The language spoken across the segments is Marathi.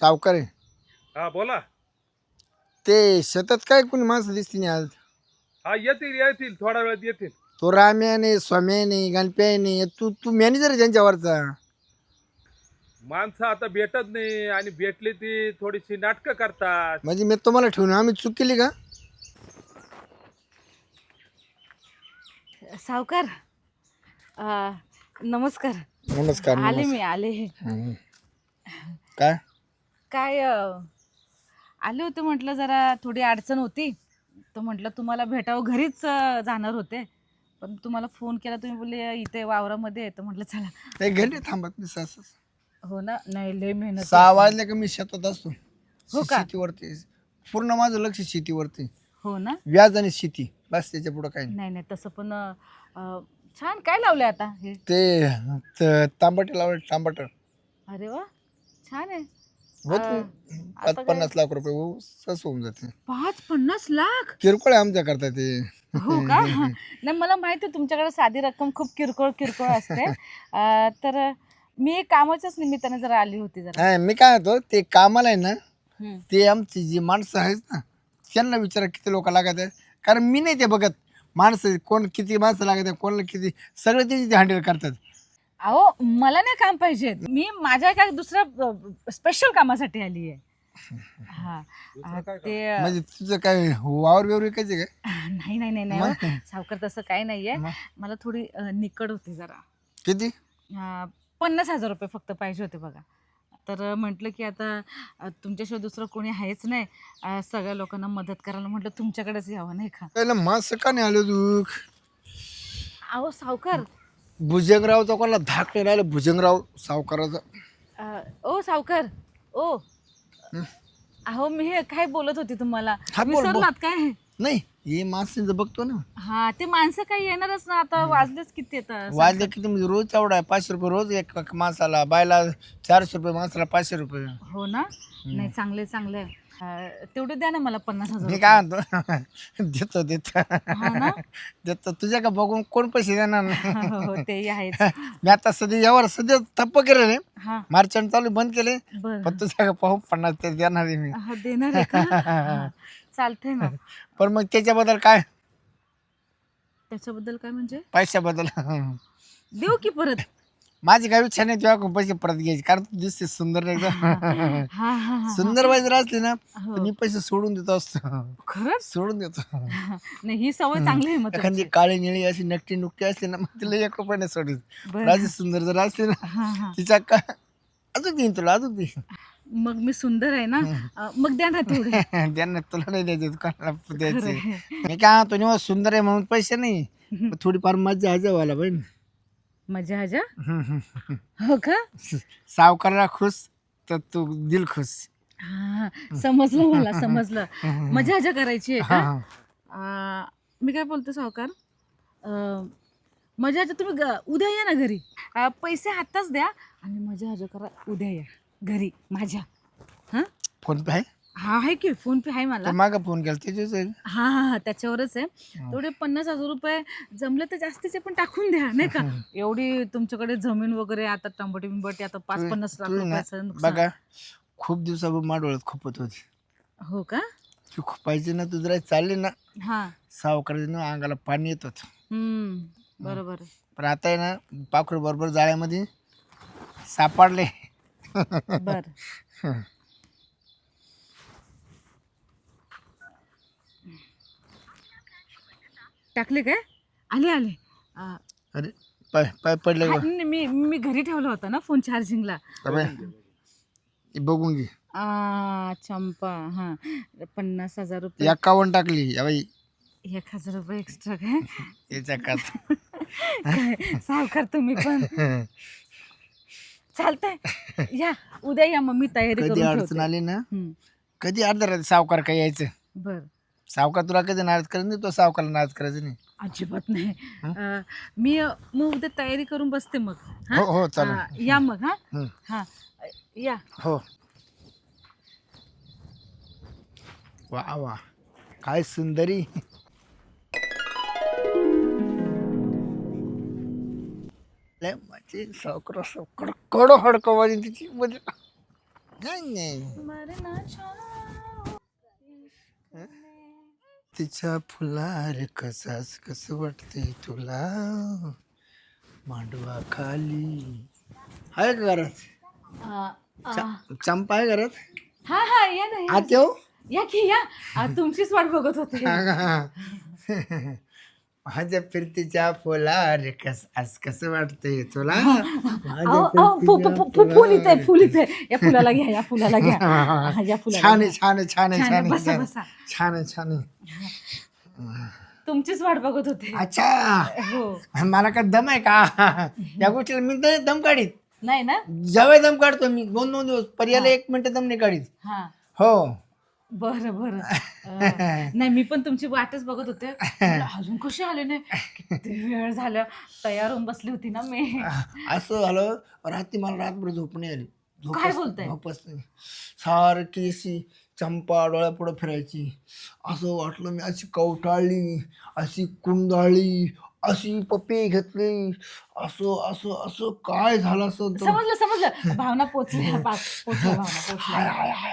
सावकार आहे. हा बोला. ते शेतात काय कोणी माणसं दिसती नाही आज? हा येतील येतील थोड्या वेळात येतील. तो राम्याने स्वाम्याने गणप्याने तू तू मॅनेजर आहे त्यांच्यावरचा. माणसं आता भेटत नाही आणि भेटली ती थोडीशी नाटकं करतात. म्हणजे मी तुम्हाला ठेवून आम्ही चूक केली का? सावकार अ, नमस्कार. नमस्कार आले. मी आले. काय? काय आले होते म्हटलं जरा थोडी अडचण होती. तर म्हटलं तुम्हाला भेटावं घरीच जाणार होते. पण तुम्हाला फोन केला तुम्ही बोलले इथे वावरामध्ये आहे. तर म्हटलं चला. नाही घरी थांबत मी सहसा. हो ना? नाही लय मेहनत सहा वाजले का मी शेतात असतो. हो का? शेतीवरती. पूर्ण माझं लक्ष शेतीवरती. हो ना? व्याज आणि शेती. बस त्याच्या पुढं काही नाही. नाही नाही तसं पण अ, अ, छान. काय लावलंय आता हे? ते त- तांबटे लावले तांबट. अरे वा! छान आहे. होत पाच? पन्नास लाख रुपये सहज होऊन जाते. पाच पन्नास लाख? किरकोळ आमच्या करता ते. हो का? नाही मला माहिती आहे तुमच्याकडे साधी रक्कम खूप किरकोळ किरकोळ असते. अं, तर मी कामाच्याच निमित्ताने जरा आली होती जरा. हा, मी काय होतो ते कामाला आहे ना हम्म. ते आमची जी माणसं आहेत ना त्यांना विचारा किती लोक लागत आहेत. कारण मी नाही ते बघत. माणसं कोण किती माणसं लागत आहे कोणाला किती सगळे ते हँडल करतात. अहो मला नाही काम पाहिजे. मी माझ्या एका दुसऱ्या स्पेशल कामासाठी आली आहे हा अं, ते अं, म्हणजे तुझं काय वावर बिवर विकायचे काय? नाही नाही नाही नाही मग? हो. सावकार तसं काही नाहीये. मग? मला थोडी अं, निकड होती जरा. किती? अं, पन्नास हजार रुपये फक्त पाहिजे होते बघा. तर म्हटलं की आता अं, तुमच्याशिवाय दुसरं कोणी आहेच नाही. अं, सगळ्या लोकांना मदत करायला म्हटलं तुमच्याकडेच यावं नाही का? पहिलं माणसं का नाही आलो तू अहो सावकार भुजंगरावचा कोणाला धाक नाही राहिलं. भुजंगराव सावकाराचा. अं, ओ सावकार. ओ. अहो मी हे काय बोलत होती तुम्हाला? हा, बोल, बोल. विसरलात काय? नाही हे माणसांचं बघतो ना. हा ते माणसं काही येणारच ना आता. वाजलेच किती आता? वाजले किती? म्हणजे रोज तेवढा आहे. पाचशे रुपये रोज एक माणसाला. बायला चारशे रुपये माणसाला पाचशे रुपये. हो ना? नाही चांगले चांगले तेवढे द्या ना मला पन्नास हजार मी. काय म्हणतो? देतो देतो. हा ना? देतो. तुझ्या का बघून कोण पैसे देणार? नाही हो हो तेही आहेच. मी आता सध्या यावर सध्या थप्प केले रे हा. मार्चंट चालू बंद केले. बर. पण तुझ्या का पाहू पन्नास ते देणार आहे मी. हा, देणार आहे का? हा, चालतंय ना. पण मग त्याच्याबद्दल काय? त्याच्याबद्दल काय म्हणजे? पैशाबद्दल. देऊ की परत? माझी काही इच्छा नाही तुझ्या पैसे परत घ्यायचे कारण तू दिसते सुंदर एकदम हा हा हा सुंदर बाई जर असली ना हो. तर मी पैसे सोडून देतो असतो. खरंच? सोडून देतो. नाही ही सवय चांगली आहे मग एखादी तुमची. काळी निळी अशी नकटी नुकटी असली ना मग तिला एक रुपयाने सोडीत. बरं. राजी सुंदर जर असली ना हा हा. तिच्या का अजून देईन तुला अजून देईन. मग मी सुंदर आहे ना? अं, मग द्या ना तेवढे. त्यांना तुला नाही द्यायचे कोणाला द्यायचे. मी काय म्हणतो निवा सुंदर आहे म्हणून पैसे नाही पण थोडीफार मजा आज व्हायला पाहिजे मजा हजा हो का? सावकारला खुश तर तू दिल खुश. हा समजलं मला समजलं. मजा हजा करायची आहे का? मी काय बोलते सावकार? अं, मजा हजा तुम्ही ग- उद्या या ना घरी. अं, पैसे आत्ताच द्या आणि मजा हजा करा उद्या या. घरी माझ्या. हा? फोन पे आहे? हा आहे की. फोन पे आहे मला. मागं फोन केला त्याच्याच आहे. हा हा हा त्याच्यावरच आहे. तेवढे पन्नास हजार रुपये जमले तर जास्तीचे पण टाकून द्या नाही का? एवढी तुमच्याकडे जमीन वगैरे आता टंबटी बिंबटी आता पाच पन्नास लाख तू ना, रुपयाचं नुकसान. बघा खूप दिवसापूर्वी माडोळ्यात खूपत होती. हो का? ती खुपायची ना तू जरा चालली ना हा. सावकाराच्या ना अंगाला पाणी येत होतं. हम्म बरोबर आहे. पण आता आहे ना पाखरू बरोबर जाळ्यामध्ये सापडले. बर. टाकले काय? आले आले. अं, अरे पाय पाय पडले का? मी मी घरी ठेवला होता ना फोन चार्जिंगला. अबे, हे बघून घे. आ, चंपा हा. पन्नास हजार रुपये. एकावन्न टाकली या बाई. एक हजार रुपये एक्स्ट्रा काय? कात काय सावकार तुम्ही पण. चालतंय. या उद्या या मग मी तयारी कधी करून अडचण ठेवते आली ना? कधी अर्धा रात्री सावकार काय यायचं? बर. सावकार तुला कधी नाराज करत नाही तो सावकारला नाराज करायचं नाही. अजिबात नाही. अं, मी अं, मग उद्या तयारी करून बसते मग. हा? हो हो चालेल. हा, या मग हा. हा. या. हो. वा वा. काय सुंदरी. लय माझी सावकार सावकार. कडो हडको माझी तिची म्हणजे नाही नाही. मरना चाहो. तिच्या फुलार कसाच कस वाटते तुला? मांडवा खाली. आहे का घरात? आ, आ, च- चंपा आहे घरात? हा हा या ना या. आत येऊ या की या. आ, तुमचीच वाट बघत होते. माझ्या फिरतीच्या फुलार कस आज कसं वाटतंय तुला? अहो, माझ्या अहो, फु- फु- फु- फु- फुल इथे फुल इथे. या फुलाला घ्या या फुलाला घ्या. हा, या फुलाला छान घ्या. आहे छान आहे छान आहे छान छान आहे, बसा, छान बसा. आहे. छान आहे छान आहे. तुमचीच वाट बघत होते. अच्छा. हो. मला काय दम आहे का? या गोष्टीला मी तर दम काढीत नाही ना? जेव्हा दम काढतो मी दोन दोन दिवस पर्याला एक मिनिट दम नाही काढीत. हा. हो. बरं बरं. नाही मी पण तुमची वाटच बघत होते. अजून कशी आले नाही? किती वेळ झाला. तयार होऊन बसली होती ना मी. असं झालं रात्री मला रातभर झोप नाही आली. झोपच- काय बोलताय? झोपच नाही सारखी अशी चंपा डोळ्या पुढं फिरायची. असं वाटलं मी अशी कवटाळली अशी कुंडाळी अशी पप्पी घेतली. असं असं असं काय झालं असं तर- समजलं. समजलं भावना पोचल्या पा- पोचल्या भावना पोचल्या.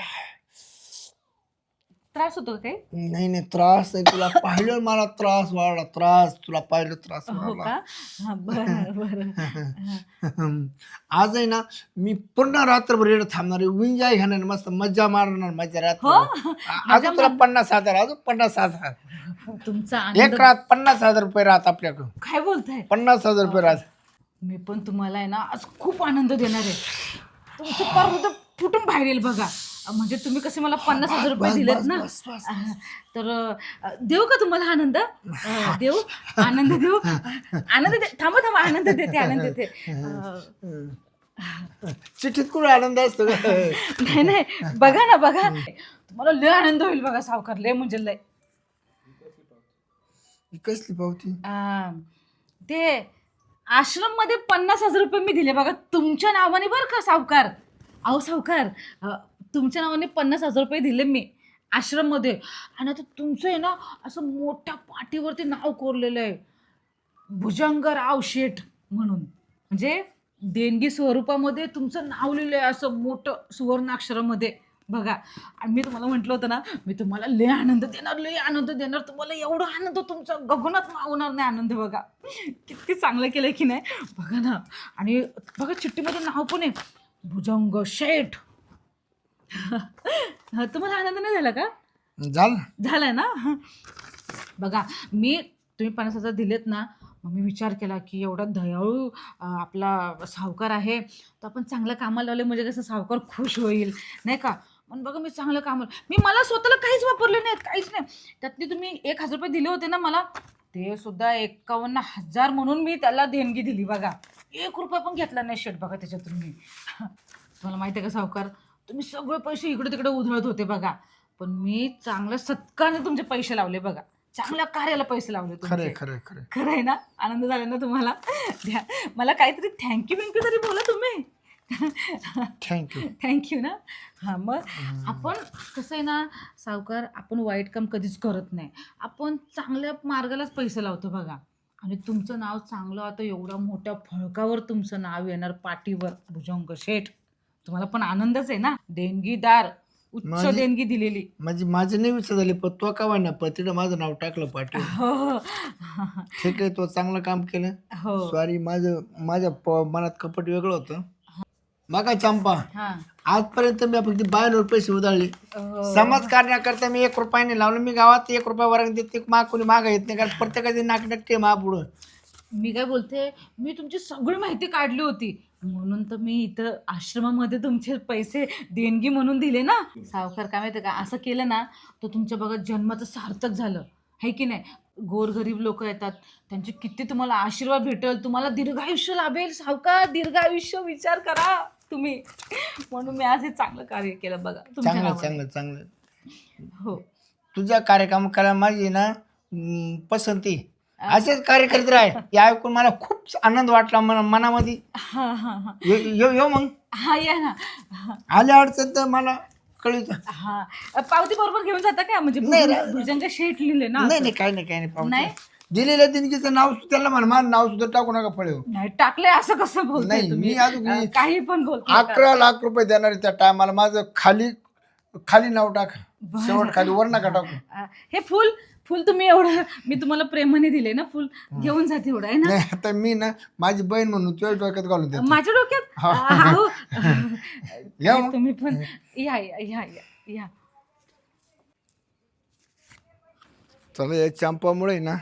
त्रास होतो का काही? नाही नाही त्रास नाही. तुला पाहिलं मला त्रास वाढला त्रास. तुला पाहिलं त्रास हो वाढला. का? बरं बरं. आज आहे ना मी पूर्ण रात्रभर येणं थांबणार विंजाय घेणार मस्त मज्जा मारणार मजा रात्र. हो? अजून तुला पन्नास हजार अजून पन्नास हजार. तुमचा आनंद एक रात पन्नास हजार रुपये राहत आपल्याकडं. काय बोलताय? पन्नास हजार रुपये राहत. मी पण तुम्हाला आहे ना आज खूप आनंद देणार आहे. तुमचं पार होतं फुटून बाहेर येईल बघा. म्हणजे तुम्ही कसे मला पन्नास हजार रुपये बस, दिलेत बस, ना? बस, बस, अं, तर अं, देऊ का तुम्हाला आनंद? अं, देऊ? आनंद देऊ? आनंद दे थांबा थांबा आनंद देते आनंद देते. अं, चिठ्ठीत कुठे आनंद असतो? का नाही नाही बघा ना बघा. तुम्हाला लय आनंद होईल बघा सावकार लय म्हणजे लय. ही कसली पावती? अं, ते आश्रममध्ये पन्नास हजार रुपये मी दिले बघा तुमच्या नावाने बरं का सावकार? अहो सावकार अं, तुमच्या नावाने पन्नास हजार रुपये दिले मी आश्रममध्ये. आणि आता तुमचं आहे ना असं मोठ्या पाठीवरती नाव कोरलेलं आहे. भुजंगराव शेठ म्हणून. म्हणजे देणगी स्वरूपामध्ये तुमचं नाव लिहिलं आहे असं मोठं सुवर्णाक्षरामध्ये बघा आणि मी तुम्हाला म्हटलं होतं ना मी तुम्हाला लय आनंद देणार लय आनंद देणार. तुम्हाला एवढा आनंद तुमचा गगनात मावणार नाही आनंद बघा. किती चांगलं केलं की नाही. बघा ना. आणि बघा चिठ्ठीमध्ये नाव पण आहे. भुजंग शेठ. तुम्हाला आनंद नाही झाला का? झालं. झालं ना? बघा मी तुम्ही पन्नास हजार दिलेत ना मग मी विचार केला की एवढा दयाळू अं, आपला सावकार आहे तर आपण चांगलं कामाला लावले म्हणजे कसं सावकार खुश होईल नाही का? पण बघा मी चांगलं काम मी मला स्वतःला काहीच वापरले नाहीत काहीच नाही. त्यातले तुम्ही एक हजार रुपये दिले होते ना मला ते सुद्धा एकावन्न हजार म्हणून मी त्याला देणगी दिली बघा. एक रुपया पण घेतला नाही शेट बघा त्याच्यातून मी. तुम्हाला माहिती आहे का सावकार? तुम्ही सगळे पैसे इकडे तिकडे उधळत होते बघा. पण मी चांगल्या सत्काने तुमचे पैसे लावले बघा. चांगल्या कार्याला पैसे लावले खरंय तुमचे. खरंय खरंय खरं आहे ना? आनंद झाला ना तुम्हाला? द्या. मला काहीतरी थँक्यू बिंक्यू तरी बोला तुम्ही. थँक्यू थँक्यू ना? हां मग आपण कसं आहे ना सावकार आपण वाईट काम कधीच करत नाही. आपण चांगल्या मार्गालाच पैसे लावतो बघा. आणि तुमचं नाव चांगलं आता एवढ्या मोठ्या फळकावर तुमचं नाव येणार पाठीवर. भुजंग शेठ. तुम्हाला पण आनंदच आहे ना? देणगीदार उच्च माझी- देणगी दिलेली. म्हणजे माझी नाही विचार झाली पण तो का पण तिथं माझं नाव टाकलं पाटील. हो. हो ठीक आहे तो चांगलं काम केलं. हो. सॉरी माझं माझ्या प- मनात कपट वेगळं होतं. बघा चंपा हां. आजपर्यंत मी फक्त बायनवर पैसे उधळले. हो. समाज करण्याकरता मी एक रुपयाने लावलं. मी गावात एक रुपया वर्ग देते माग कोणी मागा येत नाही कारण प्रत्येकाची नाकनट्टे मा पुढं. मी काय बोलते मी तुमची सगळी माहिती काढली होती. म्हणून तर मी इथं आश्रमामध्ये तुमचे पैसे देणगी म्हणून दिले ना. सावकार काय माहिती का? असं केलं ना तर तुमच्या बघा जन्माचं सार्थक झालं. है की नाही? गोरगरीब लोक येतात. त्यांचे किती तुम्हाला आशीर्वाद भेटेल तुम्हाला दीर्घायुष्य लाभेल. सावकार दीर्घायुष्य विचार करा तुम्ही. म्हणून मी आज हे चांगलं कार्य केलं बघा. तुमच्या चांगलं नावाने. चांगलं चांगलं. हो. तुझ्या कार्यक्रम करायला माझी ना अं, पसंती. असेच कार्य करीत राह या ऐकून मला खूप आनंद वाटला मना मनामध्ये. हा हा हा. ये- मग. हा या ना. हा. आल्या अडचण तर मला कळीत. हा. पावती बरोबर घेऊन जाता का? म्हणजे नाही, भुजंग- भुजंग शेठ लिहिले ना नाही. नाही काही नाही काही नाही पाहू नाही? दिलेल्या देणगीचं नाव त्याला म्हणा माझं नाव सुद्धा टाकू नका फळे नाही टाकलंय असं कसं बोलताय नाही, तुम्ही? मी अजून- अं, काही पण का? अकरा लाख रुपये देणार आहे त्या टायमाला माझं खाली खाली नाव टाका. शेवट खाली वर नका टाकू. हे. फुल फुल तुम्ही एवढं मी तुम्हाला प्रेमाने दिले ना फुल. घेऊन जा तेवढं आहे ना? नाही आता मी ना माझी बहीण म्हणून तुझ्या डोक्यात घालून देतो. माझ्या डोक्यात? अहो. या मग. तुम्ही पण या या या या. या चला या चंपामुळे ना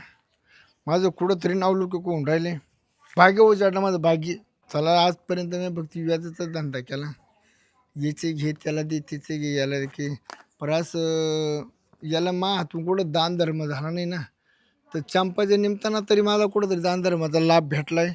माझं कुठंतरी नाव लोक होऊन राहिले? भाग्य उजाडलं माझं भाग्य. चला आजपर्यंत मी फक्त व्याजाचा धंदा केला. याचे घे त्याला दे तिचे घे याला की परस याला मा हातून कुठं दान धर्म झाला नाही ना. तर चंपाच्या निमताना तरी मला कुठंतरी दान धर्माचा लाभ आहे